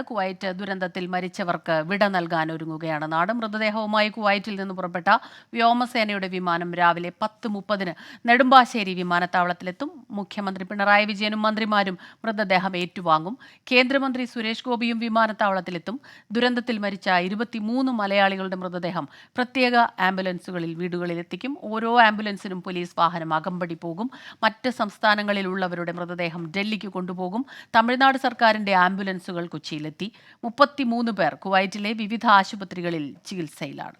Kuwait ദുരന്തത്തിൽ മരിച്ചവർക്ക് വിട നൽകാൻ ഒരുങ്ങുകയാണ്. നാട് മൃതദേഹവുമായി കുവൈറ്റിൽ നിന്ന് പുറപ്പെട്ട വ്യോമസേനയുടെ വിമാനം രാവിലെ പത്ത് മുപ്പതിന് നെടുമ്പാശ്ശേരി വിമാനത്താവളത്തിലെത്തും. മുഖ്യമന്ത്രി പിണറായി വിജയനും മന്ത്രിമാരും മൃതദേഹം ഏറ്റുവാങ്ങും. കേന്ദ്രമന്ത്രി സുരേഷ് ഗോപിയും വിമാനത്താവളത്തിലെത്തും. ദുരന്തത്തിൽ മരിച്ച ഇരുപത്തിമൂന്ന് മലയാളികളുടെ മൃതദേഹം പ്രത്യേക ആംബുലൻസുകളിൽ വീടുകളിലെത്തിക്കും. ഓരോ ആംബുലൻസിനും പോലീസ് വാഹനം അകമ്പടി പോകും. മറ്റ് സംസ്ഥാനങ്ങളിലുള്ളവരുടെ മൃതദേഹം ഡൽഹിക്ക് കൊണ്ടുപോകും. തമിഴ്നാട് സർക്കാരിന്റെ ആംബുലൻസുകൾ കൊച്ചിയിലെത്തി മുപ്പത്തിമൂന്ന് പേർ കുവൈറ്റിലെ വിവിധ ആശുപത്രികളിൽ ചികിത്സയിലാണ്.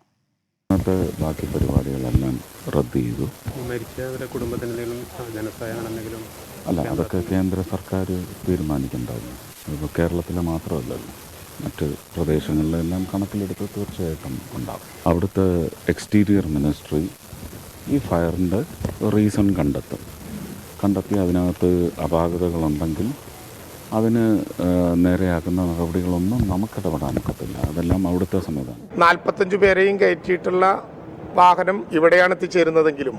ബാക്കി പരിപാടികളെല്ലാം റദ്ദ് ചെയ്തു. മരിച്ചവരുടെ കുടുംബത്തിന് എന്തെങ്കിലും ധനസഹായം എന്തെങ്കിലും അല്ല അതൊക്കെ കേന്ദ്ര സർക്കാർ തീരുമാനിക്കേണ്ടതാണ് ഇപ്പോൾ കേരളത്തിലെ മാത്രമല്ലല്ലോ മറ്റ് പ്രദേശങ്ങളിലെല്ലാം കണക്കിലെടുത്ത് തീർച്ചയായിട്ടും ഉണ്ടാകും. അവിടുത്തെ എക്സ്റ്റീരിയർ മിനിസ്ട്രി ഈ ഫയറിന്റെ റീസൺ കണ്ടെത്തും. കണ്ടെത്തി അതിനകത്ത് അപാകതകളുണ്ടെങ്കിൽ അതിന് നേരെയാക്കുന്ന നടപടികളൊന്നും നമുക്കിടപെടാൻ ഒക്കത്തില്ല അതെല്ലാം അവിടുത്തെ സംവിധാനം. നാൽപ്പത്തഞ്ച് പേരെയും കയറ്റിയിട്ടുള്ള വാഹനം ഇവിടെയാണ് എത്തിച്ചേരുന്നതെങ്കിലും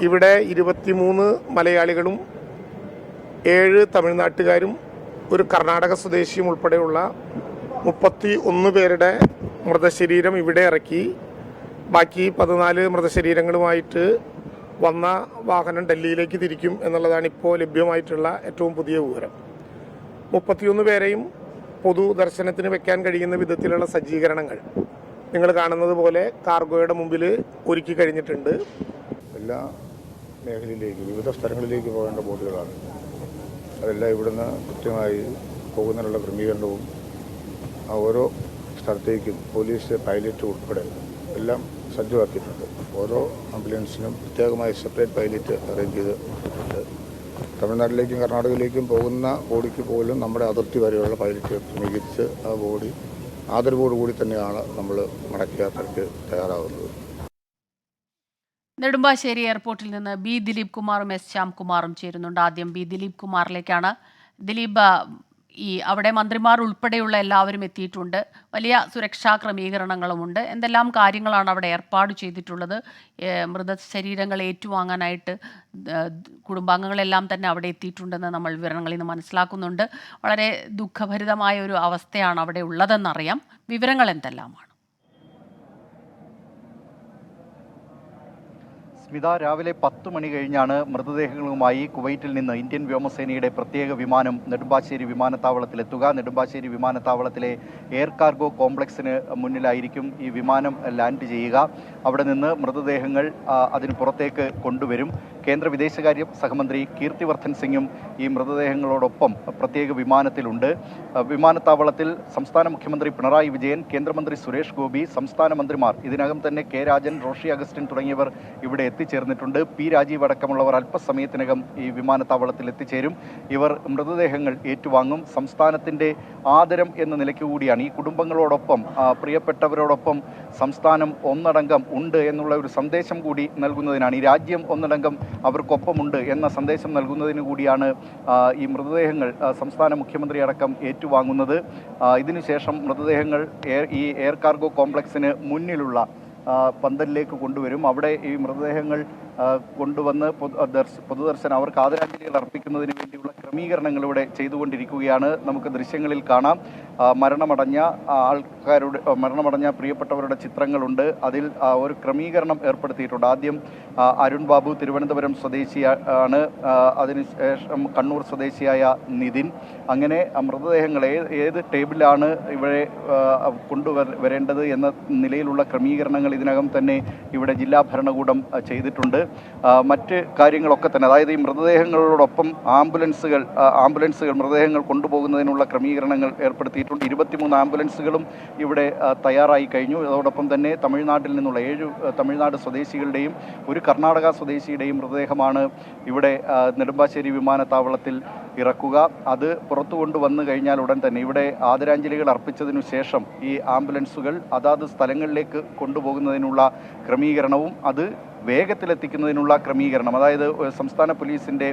ഇവിടെ ഇരുപത്തിമൂന്ന് മലയാളികളും ഏഴ് തമിഴ്നാട്ടുകാരും ഒരു കർണാടക സ്വദേശിയും ഉൾപ്പെടെയുള്ള മുപ്പത്തി ഒന്ന് പേരുടെ മൃതശരീരം ഇവിടെ ഇറക്കി. ബാക്കി പതിനാല് മൃതശരീരങ്ങളുമായിട്ട് വന്ന വാഹനം ഡൽഹിയിലേക്ക് തിരിക്കും എന്നുള്ളതാണ് ഇപ്പോൾ ലഭ്യമായിട്ടുള്ള ഏറ്റവും പുതിയ വിവരം. മുപ്പത്തിയൊന്ന് പേരെയും പൊതുദർശനത്തിന് വെക്കാൻ കഴിയുന്ന വിധത്തിലുള്ള സജ്ജീകരണങ്ങൾ നിങ്ങൾ കാണുന്നത് പോലെ കാർഗോയുടെ മുമ്പിൽ ഒരുക്കി കഴിഞ്ഞിട്ടുണ്ട്. എല്ലാ മേഖലയിലേക്ക് വിവിധ സ്ഥലങ്ങളിലേക്ക് പോകേണ്ട ബോട്ടുകളാണ് അതെല്ലാം ഇവിടുന്ന് കൃത്യമായി പോകുന്നതിനുള്ള ക്രമീകരണവും ഓരോ സ്ഥലത്തേക്കും പോലീസ് പൈലറ്റ് ഉൾപ്പെടെ എല്ലാം സജ്ജമാക്കിയിട്ടുണ്ട്. ഓരോ ആംബുലൻസിനും പ്രത്യേകമായി സെപ്പറേറ്റ് പൈലറ്റ് അറേഞ്ച് ചെയ്തിട്ടുണ്ട്. തമിഴ്നാട്ടിലേക്കും കർണാടകയിലേക്കും പോകുന്ന ബോഡിക്ക് പോലും നമ്മുടെ അതിർത്തി വരെയുള്ള പൈലറ്റ് ക്രമീകരിച്ച് ആ ബോഡി ആദരവോടുകൂടി തന്നെയാണ് നമ്മൾ മടക്കയാത്രയ്ക്ക് തയ്യാറാകുന്നത് നെടുമ്പാശ്ശേരി എയർപോർട്ടിൽ നിന്ന് ബി ദിലീപ് കുമാറും എസ് ശ്യാംകുമാറും ചേരുന്നുണ്ട്. ആദ്യം ബി ദിലീപ് കുമാറിലേക്കാണ്. ദിലീപ് ഈ അവിടെ മന്ത്രിമാർ ഉൾപ്പെടെയുള്ള എല്ലാവരും എത്തിയിട്ടുണ്ട്. വലിയ സുരക്ഷാ ക്രമീകരണങ്ങളുമുണ്ട്. എന്തെല്ലാം കാര്യങ്ങളാണ് അവിടെ ഏർപ്പാട് ചെയ്തിട്ടുള്ളത്? മൃതശരീരങ്ങൾ ഏറ്റുവാങ്ങാനായിട്ട് കുടുംബാംഗങ്ങളെല്ലാം തന്നെ അവിടെ എത്തിയിട്ടുണ്ടെന്ന് നമ്മൾ വിവരങ്ങളിൽ നിന്ന് മനസ്സിലാക്കുന്നുണ്ട്. വളരെ ദുഃഖഭരിതമായ ഒരു അവസ്ഥയാണ് അവിടെ ഉള്ളതെന്നറിയാം. വിവരങ്ങൾ എന്തെല്ലാമാണ്? സ്മിത രാവിലെ പത്ത് മണി കഴിഞ്ഞാണ് മൃതദേഹങ്ങളുമായി കുവൈറ്റിൽ നിന്ന് ഇന്ത്യൻ വ്യോമസേനയുടെ പ്രത്യേക വിമാനം നെടുമ്പാശ്ശേരി വിമാനത്താവളത്തിലെത്തുക നെടുമ്പാശ്ശേരി വിമാനത്താവളത്തിലെ എയർ കാർഗോ കോംപ്ലക്സിന് മുന്നിലായിരിക്കും ഈ വിമാനം ലാൻഡ് ചെയ്യുക. അവിടെ നിന്ന് മൃതദേഹങ്ങൾ അതിന് പുറത്തേക്ക് കൊണ്ടുവരും. കേന്ദ്ര വിദേശകാര്യ സഹമന്ത്രി കീർത്തിവർദ്ധൻ സിംഗും ഈ മൃതദേഹങ്ങളോടൊപ്പം പ്രത്യേക വിമാനത്തിലുണ്ട്. വിമാനത്താവളത്തിൽ സംസ്ഥാന മുഖ്യമന്ത്രി പിണറായി വിജയൻ കേന്ദ്രമന്ത്രി സുരേഷ് ഗോപി സംസ്ഥാന മന്ത്രിമാർ ഇതിനകം തന്നെ കെ രാജൻ റോഷി അഗസ്റ്റിൻ തുടങ്ങിയവർ ഇവിടെ എത്തിച്ചേർന്നിട്ടുണ്ട്. പി രാജീവ് അടക്കമുള്ളവർ അല്പസമയത്തിനകം ഈ വിമാനത്താവളത്തിൽ എത്തിച്ചേരും. ഇവർ മൃതദേഹങ്ങൾ ഏറ്റുവാങ്ങും. സംസ്ഥാനത്തിന്റെ ആദരം എന്ന നിലയ്ക്ക് കൂടിയാണ് ഈ കുടുംബങ്ങളോടൊപ്പം പ്രിയപ്പെട്ടവരോടൊപ്പം സംസ്ഥാനം ഒന്നടങ്കം ഉണ്ട് എന്നുള്ള ഒരു സന്ദേശം കൂടി നൽകുന്നതിനാണ്. ഈ രാജ്യം ഒന്നടങ്കം അവർക്കൊപ്പമുണ്ട് എന്ന സന്ദേശം നൽകുന്നതിന് കൂടിയാണ് ഈ മൃതദേഹങ്ങൾ സംസ്ഥാന മുഖ്യമന്ത്രി അടക്കം ഏറ്റുവാങ്ങുന്നത്. ഇതിനുശേഷം മൃതദേഹങ്ങൾ ഈ എയർ കാർഗോ കോംപ്ലക്സിന് മുന്നിലുള്ള പന്തലിലേക്ക് കൊണ്ടുവരും. അവിടെ ഈ മൃതദേഹങ്ങൾ കൊണ്ടുവന്ന് പൊതുദർശനം അവർക്ക് ആദരാഞ്ജലികൾ അർപ്പിക്കുന്നതിന് വേണ്ടിയുള്ള ക്രമീകരണങ്ങൾ ഇവിടെ ചെയ്തുകൊണ്ടിരിക്കുകയാണ്. നമുക്ക് ദൃശ്യങ്ങളിൽ കാണാം. മരണമടഞ്ഞ ആൾക്കാരുടെ മരണമടഞ്ഞ പ്രിയപ്പെട്ടവരുടെ ചിത്രങ്ങളുണ്ട്. അതിൽ ഒരു ക്രമീകരണം ഏർപ്പെടുത്തിയിട്ടുണ്ട്. ആദ്യം അരുൺ ബാബു തിരുവനന്തപുരം സ്വദേശിയാണ് അതിനുശേഷം കണ്ണൂർ സ്വദേശിയായ നിതിൻ. അങ്ങനെ മൃതദേഹങ്ങളെ ഏത് ടേബിളാണ് ഇവിടെ കൊണ്ടുവരേണ്ടത് എന്ന നിലയിലുള്ള ക്രമീകരണങ്ങൾ ഇതിനകം തന്നെ ഇവിടെ ജില്ലാ ഭരണകൂടം ചെയ്തിട്ടുണ്ട്. മറ്റ് കാര്യങ്ങളൊക്കെ തന്നെ അതായത് ഈ മൃതദേഹങ്ങളോടൊപ്പം ആംബുലൻസുകൾ ആംബുലൻസുകൾ മൃതദേഹങ്ങൾ കൊണ്ടുപോകുന്നതിനുള്ള ക്രമീകരണങ്ങൾ ഏർപ്പെടുത്തിയിട്ടുണ്ട്. ഇരുപത്തിമൂന്ന് ആംബുലൻസുകളും ഇവിടെ തയ്യാറായി കഴിഞ്ഞു. അതോടൊപ്പം തന്നെ തമിഴ്നാട്ടിൽ നിന്നുള്ള ഏഴ് തമിഴ്നാട് സ്വദേശികളുടെയും ഒരു കർണാടക സ്വദേശിയുടെയും മൃതദേഹമാണ് ഇവിടെ നെടുമ്പാശ്ശേരി വിമാനത്താവളത്തിൽ ഇറക്കുക. അത് പുറത്തു കൊണ്ടുവന്നു കഴിഞ്ഞാൽ ഉടൻ തന്നെ. ഇവിടെ ആദരാഞ്ജലികൾ അർപ്പിച്ചതിനു ശേഷം ഈ ആംബുലൻസുകൾ അതാത് സ്ഥലങ്ങളിലേക്ക് കൊണ്ടുപോകുന്നതിനുള്ള ക്രമീകരണവും അത് വേഗത്തിലെത്തിക്കുന്നതിനുള്ള ക്രമീകരണം. അതായത് സംസ്ഥാന പോലീസിന്റെ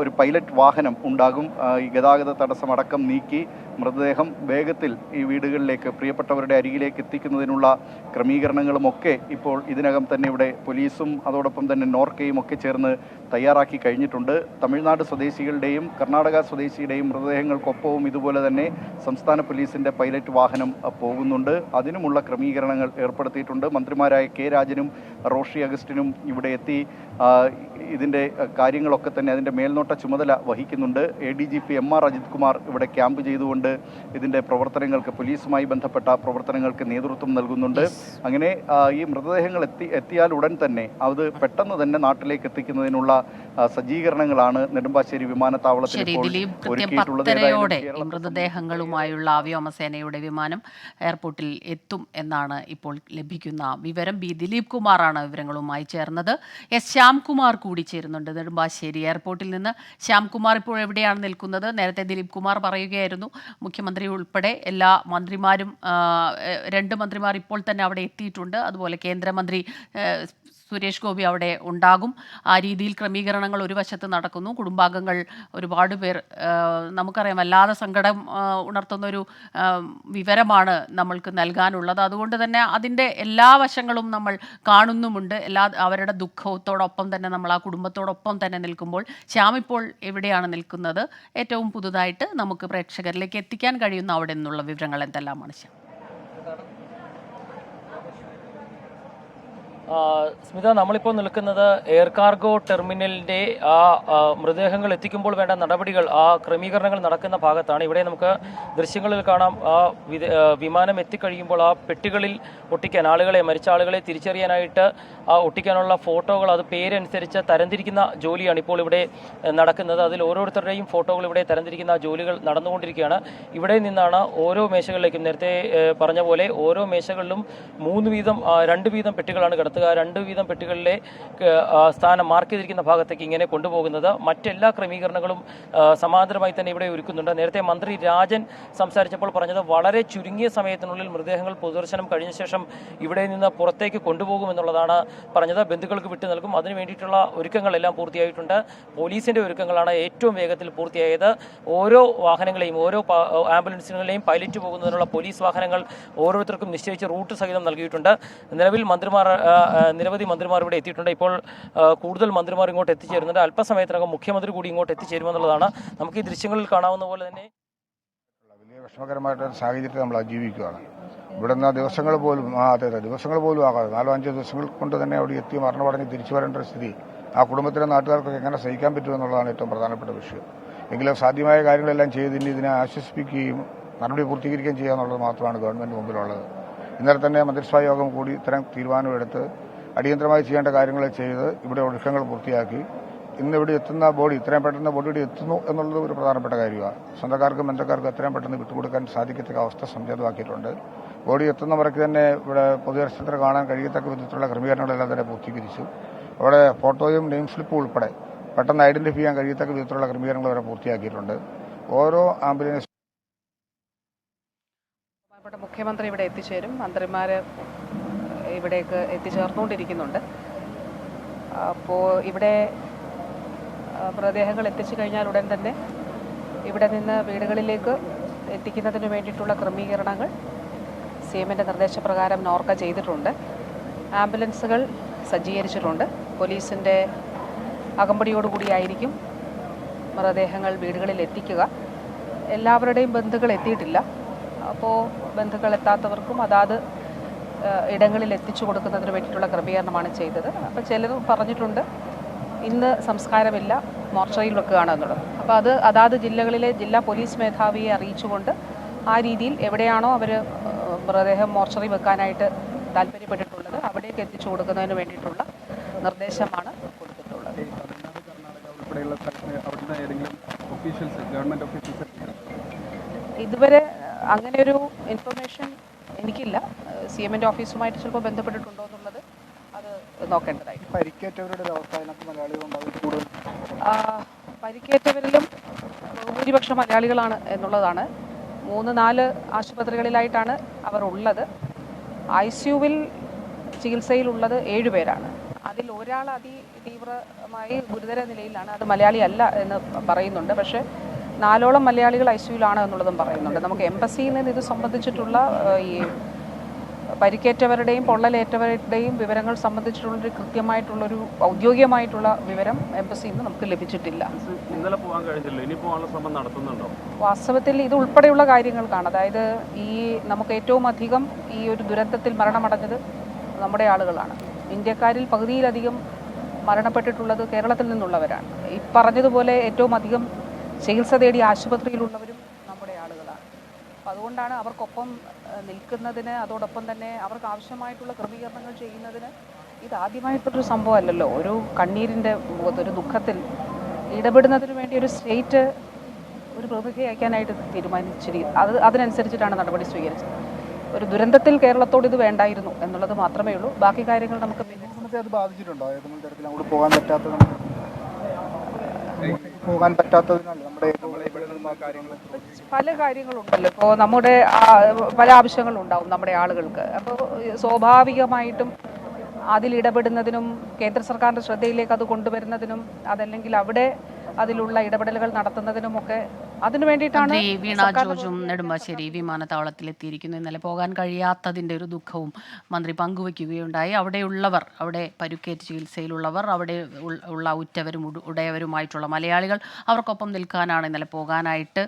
ഒരു പൈലറ്റ് വാഹനം ഉണ്ടാകും. ഈ ഗതാഗത തടസ്സമടക്കം നീക്കി മൃതദേഹം വേഗത്തിൽ ഈ വീടുകളിലേക്ക് പ്രിയപ്പെട്ടവരുടെ അരികിലേക്ക് എത്തിക്കുന്നതിനുള്ള ക്രമീകരണങ്ങളുമൊക്കെ ഇപ്പോൾ ഇതിനകം തന്നെ ഇവിടെ പോലീസും അതോടൊപ്പം തന്നെ നോർക്കയും ഒക്കെ ചേർന്ന് തയ്യാറാക്കി കഴിഞ്ഞിട്ടുണ്ട്. തമിഴ്നാട് സ്വദേശികളുടെയും കർണാടക സ്വദേശിയുടെയും മൃതദേഹങ്ങൾക്കൊപ്പവും ഇതുപോലെ തന്നെ സംസ്ഥാന പോലീസിന്റെ പൈലറ്റ് വാഹനം പോകുന്നുണ്ട്. അതിനുമുള്ള ക്രമീകരണങ്ങൾ ഏർപ്പെടുത്തിയിട്ടുണ്ട്. മന്ത്രിമാരായ കെ രാജനും റോഷി അഗസ്റ്റിനും ഇവിടെ എത്തി ഇതിന്റെ കാര്യങ്ങളൊക്കെ തന്നെ അതിന്റെ മേൽനോട്ട ചുമതല വഹിക്കുന്നുണ്ട്. A D G P M R Ajith Kumar ഇവിടെ ക്യാമ്പ് ചെയ്തുകൊണ്ട് ഇതിന്റെ പ്രവർത്തനങ്ങൾക്ക് പോലീസുമായി ബന്ധപ്പെട്ട പ്രവർത്തനങ്ങൾക്ക് നേതൃത്വം നൽകുന്നുണ്ട്. അങ്ങനെ ഈ മൃതദേഹങ്ങൾ എത്തി എത്തിയാൽ ഉടൻ തന്നെ അത് പെട്ടെന്ന് തന്നെ നാട്ടിലേക്ക് എത്തിക്കുന്നതിനുള്ള സജ്ജീകരണങ്ങളാണ് നെടുമ്പാശ്ശേരി വിമാനത്താവളത്തിൽ ശരി ഇപ്പോൾ ദിലീപ് കൃത്യം പത്തരയോടെ മൃതദേഹങ്ങളുമായുള്ള വ്യോമസേനയുടെ വിമാനം എയർപോർട്ടിൽ എത്തും എന്നാണ് ഇപ്പോൾ ലഭിക്കുന്ന വിവരം. ബി ദിലീപ് കുമാറാണ് വിവരങ്ങളുമായി ചേർന്നത്. എസ് ശ്യാംകുമാർ കൂടി ചേരുന്നുണ്ട് നെടുമ്പാശ്ശേരി എയർപോർട്ടിൽ നിന്ന്. ശ്യാംകുമാർ ഇപ്പോൾ എവിടെയാണ് നിൽക്കുന്നത്? നേരത്തെ ദിലീപ് കുമാർ പറയുകയായിരുന്നു മുഖ്യമന്ത്രി ഉൾപ്പെടെ എല്ലാ മന്ത്രിമാരും രണ്ട് മന്ത്രിമാർ ഇപ്പോൾ തന്നെ അവിടെ എത്തിയിട്ടുണ്ട്. അതുപോലെ കേന്ദ്രമന്ത്രി സുരേഷ് ഗോപി അവിടെ ഉണ്ടാകും. ആ രീതിയിൽ ക്രമീകരണങ്ങൾ ഒരു വശത്ത് നടക്കുന്നു. കുടുംബാംഗങ്ങൾ ഒരുപാട് പേർ നമുക്കറിയാം വല്ലാതെ സങ്കടം ഉണർത്തുന്ന ഉണർത്തുന്നൊരു വിവരമാണ് നമ്മൾക്ക് നൽകാനുള്ളത്. അതുകൊണ്ട് തന്നെ അതിന്റെ എല്ലാ വശങ്ങളും നമ്മൾ കാണുന്നുമുണ്ട്. എല്ലാ അവരുടെ ദുഃഖത്തോടൊപ്പം തന്നെ നമ്മൾ ആ കുടുംബത്തോടൊപ്പം തന്നെ നിൽക്കുമ്പോൾ ശ്യാം ഇപ്പോൾ എവിടെയാണ് നിൽക്കുന്നത്? ഏറ്റവും പുതുതായിട്ട് നമുക്ക് പ്രേക്ഷകരിലേക്ക് എത്തിക്കാൻ കഴിയുന്ന അവിടെ നിന്നുള്ള വിവരങ്ങൾ എന്തെല്ലാമാണ് ശ്യാം? സ്മിത നമ്മളിപ്പോൾ നിൽക്കുന്നത് എയർ കാർഗോ ടെർമിനലിന്റെ ആ മൃതദേഹങ്ങൾ എത്തിക്കുമ്പോൾ വേണ്ട നടപടികൾ ആ ക്രമീകരണങ്ങൾ നടക്കുന്ന ഭാഗത്താണ്. ഇവിടെ നമുക്ക് ദൃശ്യങ്ങളിൽ കാണാം ആ, വിമാനം എത്തിക്കഴിയുമ്പോൾ ആ പെട്ടികളിൽ ഒട്ടിക്കാൻ ആളുകളെ മരിച്ച ആളുകളെ തിരിച്ചറിയാനായിട്ട് ആ ഒട്ടിക്കാനുള്ള ഫോട്ടോകൾ അത് പേരനുസരിച്ച് തരംതിരിക്കുന്ന ജോലിയാണ് ഇപ്പോൾ ഇവിടെ നടക്കുന്നത്. അതിൽ ഓരോരുത്തരുടെയും ഫോട്ടോകൾ ഇവിടെ തരംതിരിക്കുന്ന ജോലികൾ നടന്നുകൊണ്ടിരിക്കുകയാണ്. ഇവിടെ നിന്നാണ് ഓരോ മേശകളിലേക്കും നേരത്തെ പറഞ്ഞ പോലെ ഓരോ മേശകളിലും മൂന്ന് വീതം രണ്ട് വീതം പെട്ടികളാണ് കിടത്തുക രണ്ട് വീതം പെട്ടികളിലെ സ്ഥാനം മാർക്ക് ചെയ്തിരിക്കുന്ന ഭാഗത്തേക്ക് ഇങ്ങനെ കൊണ്ടുപോകുന്നത്. മറ്റെല്ലാ ക്രമീകരണങ്ങളും സമാന്തരമായി തന്നെ ഇവിടെ ഒരുക്കുന്നുണ്ട്. നേരത്തെ മന്ത്രി രാജൻ സംസാരിച്ചപ്പോൾ പറഞ്ഞത് വളരെ ചുരുങ്ങിയ സമയത്തിനുള്ളിൽ മൃതദേഹങ്ങൾ പൊതുദർശനം കഴിഞ്ഞ ശേഷം ഇവിടെ നിന്ന് പുറത്തേക്ക് കൊണ്ടുപോകുമെന്നുള്ളതാണ് പറഞ്ഞത്. ബന്ധുക്കൾക്ക് വിട്ടു നൽകും. അതിനു വേണ്ടിയിട്ടുള്ള ഒരുക്കങ്ങളെല്ലാം പൂർത്തിയായിട്ടുണ്ട്. പോലീസിന്റെ ഒരുക്കങ്ങളാണ് ഏറ്റവും വേഗത്തിൽ പൂർത്തിയായത്. ഓരോ വാഹനങ്ങളെയും ഓരോ ആംബുലൻസുകളെയും പൈലറ്റ് പോകുന്നതിനുള്ള പോലീസ് വാഹനങ്ങൾ ഓരോരുത്തർക്കും നിശ്ചയിച്ച് റൂട്ട് സഹിതം നൽകിയിട്ടുണ്ട്. നിലവിൽ മന്ത്രിമാർ നിരവധി മന്ത്രിമാർ ഇവിടെ എത്തിയിട്ടുണ്ട്. ഇപ്പോൾ കൂടുതൽ മന്ത്രിമാർ ഇങ്ങോട്ട് എത്തിച്ചേരുന്നുണ്ട്. അല്പസമയത്തിനകം മുഖ്യമന്ത്രി കൂടി ഇങ്ങോട്ട് എത്തിച്ചേരുമെന്നുള്ളതാണ്. നമുക്ക് ഈ ദൃശ്യങ്ങളിൽ കാണാവുന്ന പോലെ തന്നെ വലിയ വിഷമകരമായിട്ടൊരു സാഹചര്യത്തെ നമ്മൾ അതിജീവിക്കുകയാണ്. നിന്ന് ദിവസങ്ങൾ പോലും ആ അതെ അതെ ദിവസങ്ങൾ പോലും ആകാതെ നാലോ അഞ്ചോ ദിവസങ്ങൾ കൊണ്ട് തന്നെ അവിടെ എത്തി മരണമടഞ്ഞ് തിരിച്ചു വരേണ്ട ഒരു സ്ഥിതി ആ കുടുംബത്തിലെ നാട്ടുകാർക്കൊക്കെ എങ്ങനെ സഹിക്കാൻ പറ്റുമെന്നുള്ളതാണ് ഏറ്റവും പ്രധാനപ്പെട്ട വിഷയം. എങ്കിലും സാധ്യമായ കാര്യങ്ങളെല്ലാം ചെയ്ത് ഇനി ഇതിനെ ആശ്വസിപ്പിക്കുകയും നടപടി പൂർത്തീകരിക്കുകയും ചെയ്യുക എന്നുള്ളത് മാത്രമാണ് ഗവൺമെന്റ് മുമ്പിലുള്ളത്. ഇന്നലെ തന്നെ മന്ത്രിസഭാ യോഗം കൂടി ഇത്തരം തീരുമാനമെടുത്ത് അടിയന്തരമായി ചെയ്യേണ്ട കാര്യങ്ങൾ ചെയ്ത് ഇവിടെ ഒരുക്കങ്ങൾ പൂർത്തിയാക്കി. ഇന്ന് ഇവിടെ എത്തുന്ന ബോഡി ഇത്രയും പെട്ടെന്ന് ബോഡി ഇവിടെ എത്തുന്നു എന്നുള്ളത് ഒരു പ്രധാനപ്പെട്ട കാര്യമാണ്. സ്വന്തക്കാർക്കും ബന്ധക്കാർക്കും എത്രയും പെട്ടെന്ന് വിട്ടുകൊടുക്കാൻ സാധിക്കത്തക്ക അവസ്ഥ സംജാതമാക്കിയിട്ടുണ്ട്. ബോഡി എത്തുന്നവർക്ക് തന്നെ ഇവിടെ പൊതുദർശനത്തിന് കാണാൻ കഴിയത്തക്ക വിധത്തിലുള്ള ക്രമീകരണങ്ങളെല്ലാം തന്നെ പൂർത്തീകരിച്ചു. അവിടെ ഫോട്ടോയും നെയിം സ്ലിപ്പും ഉൾപ്പെടെ പെട്ടെന്ന് ഐഡന്റിഫൈ ചെയ്യാൻ കഴിയത്തക്ക വിധത്തിലുള്ള ക്രമീകരണങ്ങൾ വരെ പൂർത്തിയാക്കിയിട്ടുണ്ട്. ഓരോ ആംബുലൻസ് മുഖ്യമന്ത്രി ഇവിടെ എത്തിച്ചേരും. മന്ത്രിമാർ ഇവിടേക്ക് എത്തിച്ചേർന്നുകൊണ്ടിരിക്കുന്നുണ്ട്. അപ്പോൾ ഇവിടെ മൃതദേഹങ്ങൾ എത്തിച്ചു കഴിഞ്ഞാൽ ഉടൻ തന്നെ ഇവിടെ നിന്ന് വീടുകളിലേക്ക് എത്തിക്കുന്നതിന് വേണ്ടിയിട്ടുള്ള ക്രമീകരണങ്ങൾ സി എമ്മിന്റെ നിർദ്ദേശപ്രകാരം നോർക്ക ചെയ്തിട്ടുണ്ട്. ആംബുലൻസുകൾ സജ്ജീകരിച്ചിട്ടുണ്ട്. പോലീസിന്റെ അകമ്പടിയോടുകൂടിയായിരിക്കും മൃതദേഹങ്ങൾ വീടുകളിൽ എത്തിക്കുക. എല്ലാവരുടെയും ബന്ധുക്കൾ എത്തിയിട്ടില്ല. അപ്പോൾ ബന്ധുക്കൾ എത്താത്തവർക്കും അതാത് ഇടങ്ങളിൽ എത്തിച്ചു കൊടുക്കുന്നതിന് വേണ്ടിയിട്ടുള്ള ക്രമീകരണമാണ് ചെയ്തത്. അപ്പോൾ ചിലർ പറഞ്ഞിട്ടുണ്ട് ഇന്ന് സംസ്കാരമില്ല മോർച്ചറിയിൽ വെക്കുകയാണ് എന്നുള്ളത്. അപ്പോൾ അത് അതാത് ജില്ലകളിലെ ജില്ലാ പോലീസ് മേധാവിയെ അറിയിച്ചുകൊണ്ട് ആ രീതിയിൽ എവിടെയാണോ അവർ മൃതദേഹം മോർച്ചറി വെക്കാനായിട്ട് താല്പര്യപ്പെട്ടിട്ടുള്ളത് അവിടേക്ക് എത്തിച്ചു കൊടുക്കുന്നതിന് വേണ്ടിയിട്ടുള്ള നിർദ്ദേശമാണ് കൊടുത്തിട്ടുള്ളത്. ഇതുവരെ അങ്ങനെ ഒരു ഇൻഫർമേഷൻ എനിക്കില്ല സി എമ്മിന്റെ ഓഫീസുമായിട്ട് ചിലപ്പോൾ ബന്ധപ്പെട്ടിട്ടുണ്ടോ എന്നുള്ളത് അത് നോക്കേണ്ടതായിട്ട്. പരിക്കേറ്റവരുടെ പരിക്കേറ്റവരിലും ബഹുഭൂരിപക്ഷം മലയാളികളാണ് എന്നുള്ളതാണ്. മൂന്ന് നാല് ആശുപത്രികളിലായിട്ടാണ് അവർ ഉള്ളത്. ഐ സിയുവിൽ ചികിത്സയിലുള്ളത് ഏഴുപേരാണ് അതിൽ ഒരാൾ അതി തീവ്രമായി ഗുരുതര നിലയിലാണ്. അത് മലയാളിയല്ല എന്ന് പറയുന്നുണ്ട്. പക്ഷേ നാലോളം മലയാളികൾ ഐ സിയുലാണ് എന്നുള്ളതും പറയുന്നുണ്ട്. നമുക്ക് എംബസിയിൽ നിന്ന് ഇത് സംബന്ധിച്ചിട്ടുള്ള ഈ പരിക്കേറ്റവരുടെയും പൊള്ളലേറ്റവരുടെയും വിവരങ്ങൾ സംബന്ധിച്ചിട്ടുള്ളൊരു കൃത്യമായിട്ടുള്ളൊരു ഔദ്യോഗികമായിട്ടുള്ള വിവരം എംബസിയിൽ നിന്ന് നമുക്ക് ലഭിച്ചിട്ടില്ല. ഇന്നലെ പോകാൻ കഴിഞ്ഞില്ല. ഇനി പോകാനുള്ള ശ്രമം നടത്തുന്നുണ്ടോ? വാസ്തവത്തിൽ ഇത് ഉൾപ്പെടെയുള്ള കാര്യങ്ങൾക്കാണ്. അതായത് ഈ നമുക്ക് ഏറ്റവും അധികം ഈ ഒരു ദുരന്തത്തിൽ മരണമടഞ്ഞത് നമ്മുടെ ആളുകളാണ്. ഇന്ത്യക്കാരിൽ പകുതിയിലധികം മരണപ്പെട്ടിട്ടുള്ളത് കേരളത്തിൽ നിന്നുള്ളവരാണ്. ഈ പറഞ്ഞതുപോലെ ഏറ്റവും അധികം ചികിത്സ തേടി ആശുപത്രിയിലുള്ളവരും നമ്മുടെ ആളുകളാണ്. അപ്പം അതുകൊണ്ടാണ് അവർക്കൊപ്പം നിൽക്കുന്നതിന് അതോടൊപ്പം തന്നെ അവർക്ക് ആവശ്യമായിട്ടുള്ള ക്രമീകരണങ്ങൾ ചെയ്യുന്നതിന് ഇത് ആദ്യമായിട്ടൊരു സംഭവമല്ലല്ലോ. ഒരു കണ്ണീരിന്റെ മുഖത്ത് ഒരു ദുഃഖത്തിൽ ഇടപെടുന്നതിന് വേണ്ടി ഒരു സ്റ്റേറ്റ് ഒരു പ്രതിഭയാക്കാനായിട്ട് അയക്കാനായിട്ട് തീരുമാനിച്ചിരി അത് അതിനനുസരിച്ചിട്ടാണ് നടപടി സ്വീകരിച്ചത്. ഒരു ദുരന്തത്തിൽ കേരളത്തോട് ഇത് വേണ്ടായിരുന്നു എന്നുള്ളത് മാത്രമേ ഉള്ളൂ. ബാക്കി കാര്യങ്ങൾ നമുക്ക് അത് ബാധിച്ചിട്ടുണ്ടോ? ഏതെങ്കിലും തരത്തിൽ അങ്ങോട്ട് പോകാൻ പറ്റാത്തത് പോകാൻ പറ്റാത്തതിനല്ല നമ്മുടെ പല കാര്യങ്ങളുണ്ടല്ലോ. ഇപ്പോൾ നമ്മുടെ പല ആവശ്യങ്ങളുണ്ടാവും നമ്മുടെ ആളുകൾക്ക്. അപ്പോൾ സ്വാഭാവികമായിട്ടും അതിൽ ഇടപെടുന്നതിനും കേന്ദ്ര സർക്കാരിന്റെ ശ്രദ്ധയിലേക്ക് അത് കൊണ്ടുവരുന്നതിനും അതല്ലെങ്കിൽ അവിടെ അതിലുള്ള ഇടപെടലുകൾ നടത്തുന്നതിനുമൊക്കെ അതിനു വേണ്ടിയിട്ടാണ് വീണ ജോർജും നെടുമ്പാശ്ശേരി വിമാനത്താവളത്തിൽ എത്തിയിരിക്കുന്നു ഇന്നലെ പോകാൻ കഴിയാത്തതിന്റെ ഒരു ദുഃഖവും മന്ത്രി പങ്കുവയ്ക്കുകയുണ്ടായി അവിടെയുള്ളവർ അവിടെ പരുക്കേറ്റ് ചികിത്സയിലുള്ളവർ അവിടെ ഉള്ള ഉറ്റവരും ഉടയവരുമായിട്ടുള്ള മലയാളികൾ അവർക്കൊപ്പം നിൽക്കാനാണ് ഇന്നലെ പോകാനായിട്ട്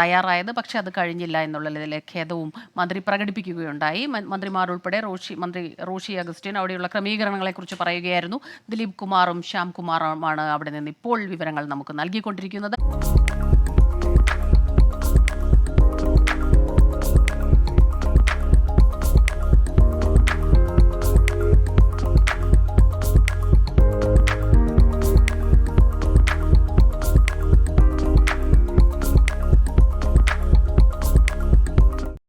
തയ്യാറായത്. പക്ഷേ അത് കഴിഞ്ഞില്ല എന്നുള്ളതിലെ ഖേദവും മന്ത്രി പ്രകടിപ്പിക്കുകയുണ്ടായി. മന്ത്രിമാർ ഉൾപ്പെടെ റോഷി മന്ത്രി റോഷി അഗസ്റ്റിൻ അവിടെയുള്ള ക്രമീകരണങ്ങളെക്കുറിച്ച് പറയുകയായിരുന്നു. ദിലീപ് കുമാറും ശ്യാം കുമാറുമാണ് അവിടെ നിന്ന് ഇപ്പോൾ വിവരങ്ങൾ നമുക്ക് നൽകിക്കൊണ്ടിരിക്കുന്നത്.